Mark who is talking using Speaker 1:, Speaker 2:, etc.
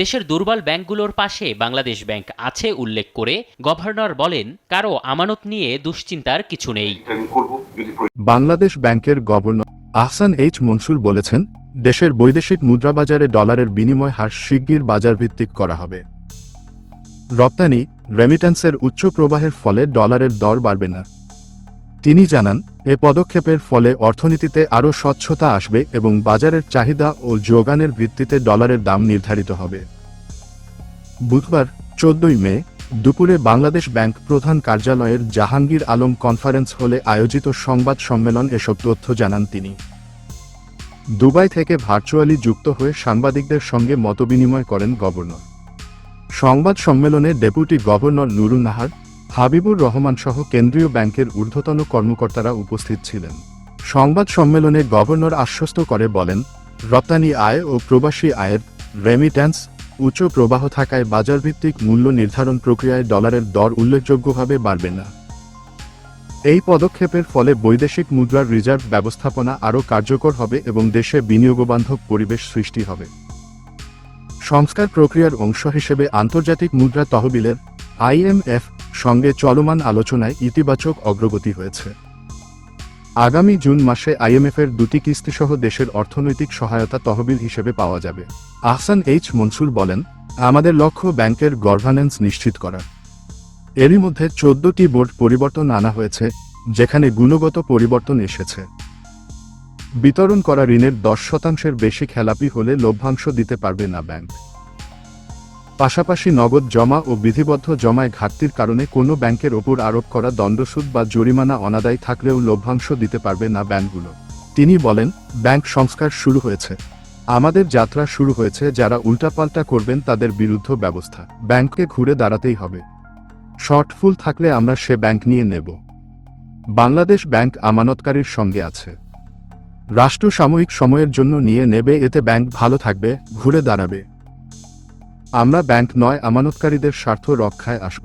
Speaker 1: দেশের দুর্বল ব্যাংকগুলোর পাশে বাংলাদেশ ব্যাংক আছে উল্লেখ করে গভর্নর বলেন, কারও আমানত নিয়ে দুশ্চিন্তার কিছু নেই।
Speaker 2: বাংলাদেশ ব্যাংকের গভর্নর আহসান এইচ মনসুর বলেছেন, দেশের বৈদেশিক মুদ্রাবাজারে ডলারের বিনিময় হার শিগগির বাজার ভিত্তিক করা হবে। রপ্তানি রেমিট্যান্সের উচ্চ প্রবাহের ফলে ডলারের দর বাড়বে না। তিনি জানান, এ পদক্ষেপের ফলে অর্থনীতিতে আরও স্বচ্ছতা আসবে এবং বাজারের চাহিদা ও যোগানের ভিত্তিতে ডলারের দাম নির্ধারিত হবে। বুধবার, চোদ্দই মে, দুপুরে বাংলাদেশ ব্যাংক প্রধান কার্যালয়ের জাহাঙ্গীর আলম কনফারেন্স হলে আয়োজিত সংবাদ সম্মেলন এসব তথ্য জানান তিনি। দুবাই থেকে ভার্চুয়ালি যুক্ত হয়ে সাংবাদিকদের সঙ্গে মতবিনিময় করেন গভর্নর। সংবাদ সম্মেলনে ডেপুটি গভর্নর নুরুন নাহার হাবিবুর রহমান সহ কেন্দ্রীয় ব্যাংকের ঊর্ধ্বতন কর্মকর্তারা উপস্থিত ছিলেন। সংবাদ সম্মেলনে গভর্নর আশ্বস্ত করে বলেন, রপ্তানি আয় ও প্রবাসী আয়ের রেমিট্যান্স উচ্চ প্রবাহ থাকায় বাজারভিত্তিক মূল্য নির্ধারণ প্রক্রিয়ায় ডলারের দর উল্লেখযোগ্যভাবে বাড়বে না। এই পদক্ষেপের ফলে বৈদেশিক মুদ্রার রিজার্ভ ব্যবস্থাপনা আরও কার্যকর হবে এবং দেশে বিনিয়োগবান্ধব পরিবেশ সৃষ্টি হবে। সংস্কার প্রক্রিয়ার অংশ হিসেবে আন্তর্জাতিক মুদ্রা তহবিলের আইএমএফ সঙ্গে চলমান আলোচনায় ইতিবাচক অগ্রগতি হয়েছে। আগামী জুন মাসে আইএমএফের দুটি কিস্তিসহ দেশের অর্থনৈতিক সহায়তা তহবিল হিসেবে পাওয়া যাবে। আহসান এইচ মনসুর বলেন, আমাদের লক্ষ্য ব্যাংকের গভর্নেন্স নিশ্চিত করা। এরই মধ্যে চোদ্দটি বোর্ড পরিবর্তন আনা হয়েছে, যেখানে গুণগত পরিবর্তন এসেছে। বিতরণ করা ঋণের দশ শতাংশের বেশি খেলাপি হলে লভ্যাংশ দিতে পারবে না ব্যাংক। পাশাপাশি নগদ জমা ও বিধিবদ্ধ জমায় ঘাটতির কারণে কোনো ব্যাংকের ওপর আরোপ করা দণ্ডসুদ বা জরিমানা অনাদায় থাকলেও লভ্যাংশ দিতে পারবে না ব্যাংকগুলো। তিনি বলেন, ব্যাংক সংস্কার শুরু হয়েছে। আমাদের যাত্রা শুরু হয়েছে, যারা উল্টাপাল্টা করবেন তাদের বিরুদ্ধ ব্যবস্থা। ব্যাংককে ঘুরে দাঁড়াতেই হবে। শর্টফুল থাকলে আমরা সে ব্যাংক নিয়ে নেব। বাংলাদেশ ব্যাংক আমানতকারীর সঙ্গে আছে। রাষ্ট্র সাময়িক সময়ের জন্য নিয়ে নেবে, এতে ব্যাংক ভালো থাকবে, ঘুরে দাঁড়াবে। আমরা ব্যাংক নয় আমানতকারীদের স্বার্থ রক্ষায় আসব।